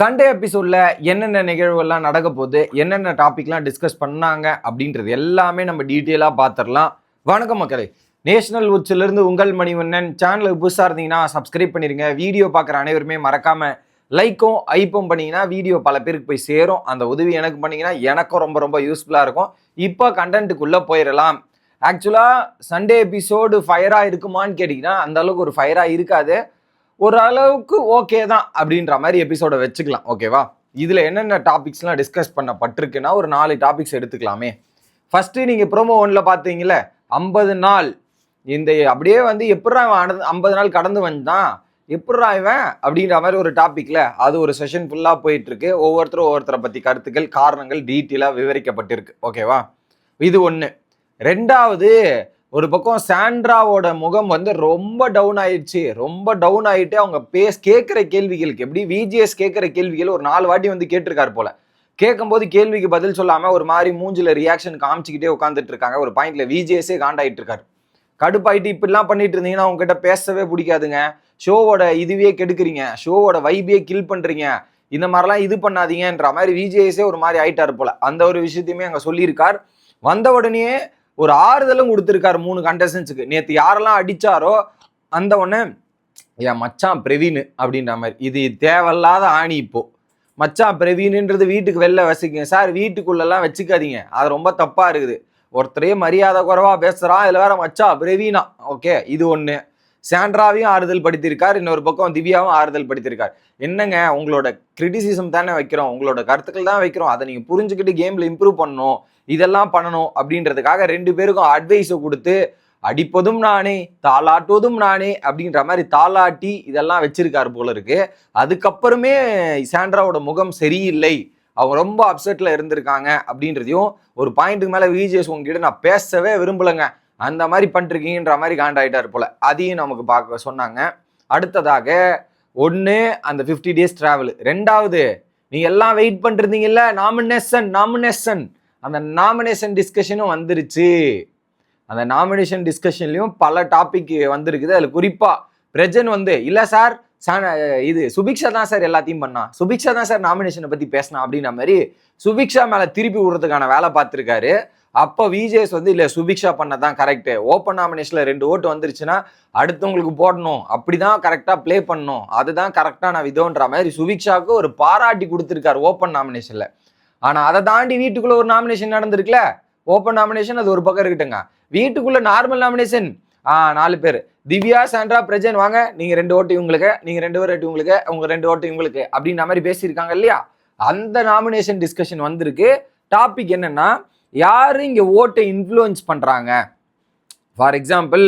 Sunday எபிசோட்ல என்னென்ன நிகழ்வுகள்லாம் நடக்க போகுது என்னென்ன டாபிக்லாம் டிஸ்கஸ் பண்ணாங்க அப்படின்றது எல்லாமே நம்ம டீட்டெயிலாக பார்த்துடலாம் வணக்கம் மக்களே. நேஷனல் உச்சிலிருந்து உங்கள் மணிவண்ணன். சேனலுக்கு புதுசாக இருந்தீங்கன்னா சப்ஸ்கிரைப் பண்ணிருங்க. வீடியோ பார்க்குற அனைவருமே மறக்காமல் லைக்கும் ஐப்பும் பண்ணிங்கன்னா வீடியோ பல பேருக்கு போய் சேரும். அந்த உதவி எனக்கு பண்ணிங்கன்னா எனக்கும் ரொம்ப ரொம்ப யூஸ்ஃபுல்லாக இருக்கும். இப்போ கண்டென்ட்டுக்குள்ளே போயிடலாம் ஆக்சுவலாக சண்டே எபிசோடு ஃபயராக இருக்குமான்னு கேட்டிங்கன்னா அந்த அளவுக்கு ஒரு ஃபயராக இருக்காது. ஓரளவுக்கு ஓகே தான் அப்படின்ற மாதிரி எபிசோட வச்சுக்கலாம் ஓகேவா இதில் என்னென்ன டாபிக்ஸ்லாம் டிஸ்கஸ் பண்ணப்பட்டிருக்குன்னா ஒரு நாலு டாபிக்ஸ் எடுத்துக்கலாமே. ஃபஸ்ட்டு நீங்கள் ப்ரோமோ ஒன்றில் பார்த்தீங்களே ஐம்பது நாள். இந்த அப்படியே வந்து எப்படா இவன் ஐம்பது நாள் கடந்து வந்தான்? எப்படா இவன்? அப்படின்ற மாதிரி ஒரு டாப்பிக்கில் அது ஒரு செஷன் ஃபுல்லாக போயிட்டுருக்கு. ஒவ்வொருத்தரும் ஒவ்வொருத்தரை பற்றி கருத்துக்கள் காரணங்கள் டீட்டெயிலாக விவரிக்கப்பட்டிருக்கு ஓகேவா இது ஒன்று ரெண்டாவது ஒரு பக்கம் சாண்ட்ராவோட முகம் வந்து ரொம்ப டவுன் ஆயிடுச்சு. ரொம்ப டவுன் ஆயிட்டு அவங்க பேஸ் கேட்குற கேள்விகளுக்கு எப்படி விஜிஎஸ் கேட்குற கேள்விகள் ஒரு நாலு வாட்டி வந்து கேட்டிருக்காரு போல. கேட்கும்போது கேள்விக்கு பதில் சொல்லாமல் ஒரு மாதிரி மூஞ்சில் ரியாக்ஷன் காமிச்சிக்கிட்டே உட்காந்துட்டு இருக்காங்க. ஒரு பாயிண்ட்ல விஜிஎஸ்ஸே காண்டாயிட்டு இருக்காரு. கடுப்பாயிட்டு இப்படிலாம் பண்ணிட்டு இருந்தீங்கன்னா உங்ககிட்ட பேசவே பிடிக்காதுங்க. ஷோவோட இதுவே கெடுக்குறீங்க. ஷோவோட வைபியே கில் பண்ணுறீங்க இந்த மாதிரிலாம் இது பண்ணாதீங்கன்ற மாதிரி விஜேஎஸே ஒரு மாதிரி ஆயிட்டாரு போல. அந்த ஒரு விஷயத்தையுமே அங்கே சொல்லியிருக்கார். வந்த உடனே ஒரு ஆறுதலும் கொடுத்துருக்காரு மூணு கண்டஸ்டன்ஸுக்கு நேற்று யாரெல்லாம் அடித்தாரோ அந்த உடனே என் மச்சான் பிரவீன் அப்படின்ற மாதிரி. இது தேவையில்லாத ஆணி இப்போ. மச்சான் பிரவீனுன்றது வீட்டுக்கு வெளில வசிக்குங்க. சார் வீட்டுக்குள்ளெல்லாம் வச்சுக்காதீங்க. அது ரொம்ப தப்பாக இருக்குது. ஒருத்தரையே மரியாதை குறைவா பேசுகிறான் இதுல வேற மச்சா பிரவீனா. ஓகே இது ஒன்று சாண்ட்ராவையும் ஆறுதல் படுத்தியிருக்கார் இன்னொரு பக்கம் திவ்யாவும் ஆறுதல் படுத்தியிருக்கார். என்னங்க உங்களோட கிரிட்டிசிசம் தானே வைக்கிறோம் உங்களோட கருத்துக்கள் தான் வைக்கிறோம் அதை நீங்கள் புரிஞ்சுக்கிட்டு கேமில் இம்ப்ரூவ் பண்ணணும் இதெல்லாம் பண்ணணும் அப்படின்றதுக்காக ரெண்டு பேருக்கும் அட்வைஸை கொடுத்து அடிப்பதும் நானே தாளாட்டுவதும் நானே அப்படின்ற மாதிரி தாளாட்டி இதெல்லாம் வச்சிருக்காரு போல இருக்கு. அதுக்கப்புறமே சாண்ட்ராவோட முகம் சரியில்லை. அவங்க ரொம்ப அப்செட்டில் இருந்திருக்காங்க அப்படின்றதையும் ஒரு பாயிண்ட்டுக்கு மேலே விஜிஎஸ் உங்ககிட்ட நான் பேசவே விரும்பலைங்க. அந்த மாதிரி பண்ணிருக்கீங்கன்ற மாதிரி காண்டாயிட்டார் போல. அதையும் நமக்கு பார்க்க சொன்னாங்க. அடுத்ததாக ஒன்று அந்த ஃபிஃப்டி டேஸ் ட்ராவல் ரெண்டாவது நீங்கள் எல்லாம் வெயிட் பண்ணிருந்தீங்கல்ல? நாமினேஷன் நாமினேஷன் அந்த நாமினேஷன் டிஸ்கஷனும் வந்துருச்சு. அந்த நாமினேஷன் டிஸ்கஷன்லையும் பல டாபிக் வந்திருக்குது. அதில் குறிப்பாக பிரஜன் வந்து இல்லை சார் சார் இது சுபிக்ஷா தான் சார் எல்லாத்தையும் பண்ணா. சுபிக்ஷா தான் சார் நாமினேஷனை பற்றி பேசினா அப்படின்ற மாதிரி சுபிக்ஷா மேலே திருப்பி விடுறதுக்கான வேலை பார்த்துருக்காரு. அப்போ விஜேஎஸ் வந்து இல்லை சுபிக்ஷா பண்ணதான் கரெக்டு ஓப்பன் நாமினேஷனில் ரெண்டு ஓட்டு வந்துருச்சுன்னா அடுத்தவங்களுக்கு போடணும். அப்படி தான் கரெக்டாக ப்ளே பண்ணணும். அதுதான் கரெக்டாக நான் விதம்ன்ற மாதிரி சுபிக்ஷாவுக்கு ஒரு பாராட்டி கொடுத்துருக்காரு ஓப்பன் நாமினேஷனில் ஆனால் அதை தாண்டி வீட்டுக்குள்ளே ஒரு நாமினேஷன் நடந்திருக்குல்ல ஓப்பன் நாமினேஷன் அது ஒரு பக்கம் இருக்கட்டுங்க வீட்டுக்குள்ளே நார்மல் நாமினேஷன் ஆ நாலு பேர். திவ்யா சாண்ட்ரா பிரஜன் வாங்க. நீங்கள் ரெண்டு ஓட்டு இவங்களுக்கு நீங்கள் ரெண்டு பேர் ஓட்டு இவங்களுக்கு உங்க ரெண்டு ஓட்டு இவங்களுக்கு. அப்படின்ற மாதிரி பேசியிருக்காங்க இல்லையா? அந்த நாமினேஷன் டிஸ்கஷன் வந்திருக்கு. டாபிக் என்னன்னா யார் இங்கே ஓட்டை இன்ஃப்ளூயன்ஸ் பண்ணுறாங்க ஃபார் எக்ஸாம்பிள்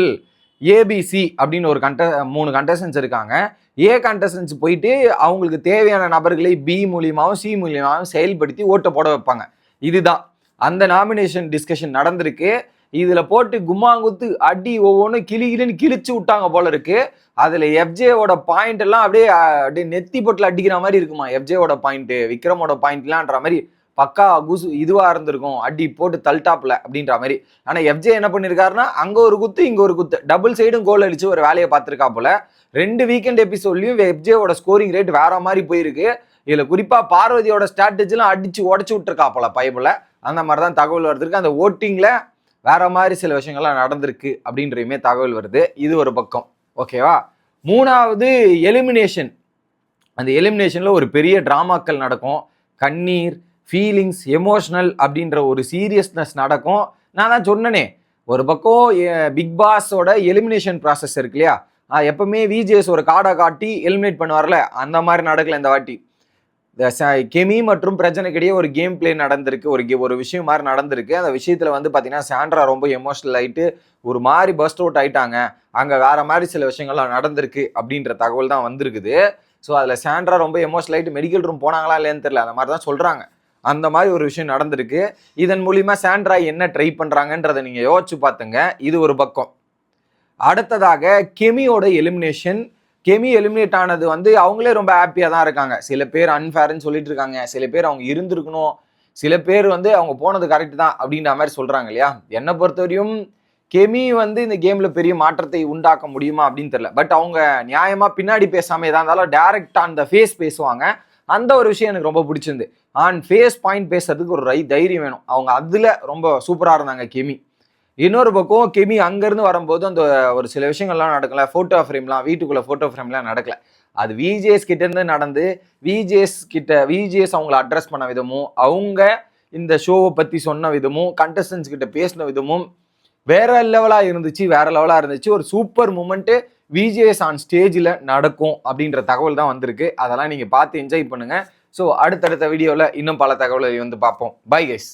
ஏபிசி அப்படின்னு ஒரு கண்ட மூணு கண்டஸ்டன்ஸ் இருக்காங்க. ஏ கண்டஸ்டன்ஸ் போயிட்டு அவங்களுக்கு தேவையான நபர்களை பி மூலியமாகவும் சி மூலியமாகவும் செயல்படுத்தி ஓட்டை போட வைப்பாங்க. இதுதான். அந்த நாமினேஷன் டிஸ்கஷன் நடந்திருக்கு. இதில் போட்டு கும்மாங்குத்து அடி ஒவ்வொன்றும் கிளி கிளின்னு கிழிச்சு விட்டாங்க போல இருக்கு. அதில் எஃப்ஜேவோட பாயிண்ட் எல்லாம் அப்படியே அப்படியே நெத்தி பொட்டில் அடிக்கிற மாதிரி இருக்குமா? எஃப்ஜேவோட பாயிண்ட்டு விக்ரமோட பாயிண்ட்லான்ற மாதிரி பக்கா குசு இதுவா இருந்திருக்கும். அடி போட்டு தல்டாப்ல அப்படின்ற மாதிரி. ஆனா எஃப்ஜே என்ன பண்ணிருக்காருன்னா அங்க ஒரு குத்து இங்க ஒரு குத்து. டபுள் சைடும் கோல் அடிச்சு ஒரு வேலையை பார்த்திருக்கா போல. ரெண்டு வீக்கெண்ட் எபிசோட்லயும் எஃப்ஜேவோட ஸ்கோரிங் ரேட் வேற மாதிரி போயிருக்கு. இதுல குறிப்பா பார்வதியோட ஸ்ட்ராட்டஜிலாம் அடிச்சு உடச்சு விட்டுருக்கா போல பைபிள அந்த மாதிரி தான் தகவல் வருதுருக்கு. அந்த ஓட்டிங்ல வேற மாதிரி சில விஷயங்கள்லாம் நடந்திருக்கு அப்படின்றயுமே தகவல் வருது. இது ஒரு பக்கம். ஓகேவா மூணாவது எலிமினேஷன் அந்த எலிமினேஷன்ல ஒரு பெரிய டிராமாக்கள் நடக்கும். கண்ணீர் ஃபீலிங்ஸ் எமோஷ்னல் அப்படின்ற ஒரு சீரியஸ்னஸ் நடக்கும். நான் தான் சொன்னனே ஒரு பக்கம் பிக் பாஸோட எலிமினேஷன் ப்ராசஸ் இருக்கு இல்லையா? எப்பவுமே விஜேஎஸ் ஒரு கார்டை காட்டி எலிமினேட் பண்ணுவார்ல அந்த மாதிரி நடக்கல இந்த வாட்டி. ச- கெமி மற்றும் பிரச்சனைக்கிடையே ஒரு கேம் பிளே நடந்திருக்கு ஒரு கே- ஒரு விஷயம் மாதிரி நடந்திருக்கு. அந்த விஷயத்தில் வந்து பார்த்தீங்கன்னா சாண்ட்ரா ரொம்ப எமோஷனல் ஆகிட்டு ஒரு மாதிரி பஸ்ட் அவுட் ஆயிட்டாங்க. அங்கே வேற மாதிரி சில விஷயங்கள்லாம் நடந்திருக்கு அப்படின்ற தகவல் தான் வந்திருக்குது. ஸோ அதில் சாண்ட்ரா ரொம்ப எமோஷனல் ஆகிட்டு மெடிக்கல் ரூம் போனாங்களா இல்லையான்னு தெரியல அந்த மாதிரி தான் சொல்கிறாங்க அந்த மாதிரி ஒரு விஷயம் நடந்திருக்கு. இதன் மூலிமா சாண்ட்ரா என்ன ட்ரை பண்ணுறாங்கன்றதை நீங்கள் யோசிச்சு பார்த்துங்க இது ஒரு பக்கம். அடுத்ததாக கெமியோட எலிமினேஷன் கெமி எலிமினேட் ஆனது வந்து அவங்களே ரொம்ப ஹாப்பியாக தான் இருக்காங்க. சில பேர் அன்ஃபேர்னு சொல்லிட்டு இருக்காங்க. சில பேர் அவங்க இருந்திருக்கணும். சில பேர் வந்து அவங்க போனது கரெக்ட் தான் அப்படின்ற மாதிரி சொல்கிறாங்க இல்லையா? என்னை பொறுத்தவரையும் கெமி வந்து இந்த கேமில் பெரிய மாற்றத்தை உண்டாக்க முடியுமா அப்படின்னு தெரில பட் அவங்க நியாயமாக பின்னாடி பேசாமல் எதாக இருந்தாலும் டைரக்டா அந்த ஃபேஸ் பேசுவாங்க. அந்த ஒரு விஷயம் எனக்கு ரொம்ப பிடிச்சிருந்து அண்ட் ஃபேஸ் பாயிண்ட் பேசுறதுக்கு ஒரு ரை தைரியம் வேணும். அவங்க அதில் ரொம்ப சூப்பராக இருந்தாங்க கெமி. இன்னொரு பக்கம் கெமி அங்கேருந்து வரும்போது அந்த ஒரு சில விஷயங்கள்லாம் நடக்கல. ஃபோட்டோ ஃப்ரேம்லாம் வீட்டுக்குள்ளே ஃபோட்டோ ஃப்ரேம்லாம் நடக்கல. அது விஜேஎஸ் கிட்டேருந்து நடந்து விஜேஎஸ் கிட்ட விஜேஎஸ் அவங்கள அட்ரஸ் பண்ண விதமும் அவங்க இந்த ஷோவை பற்றி சொன்ன விதமும் கண்டஸ்டன்ஸ் கிட்ட பேசின விதமும் வேற லெவலாக இருந்துச்சு வேற லெவலாக இருந்துச்சு. ஒரு சூப்பர் மூமெண்ட்டு விஜிஎஸ் ஆன் ஸ்டேஜில் நடக்கும் அப்படின்ற தகவல் தான் வந்திருக்கு. அதெல்லாம் நீங்கள் பார்த்து என்ஜாய் பண்ணுங்கள் ஸோ அடுத்தடுத்த வீடியோவில் இன்னும் பல தகவலை வந்து பார்ப்போம். Bye guys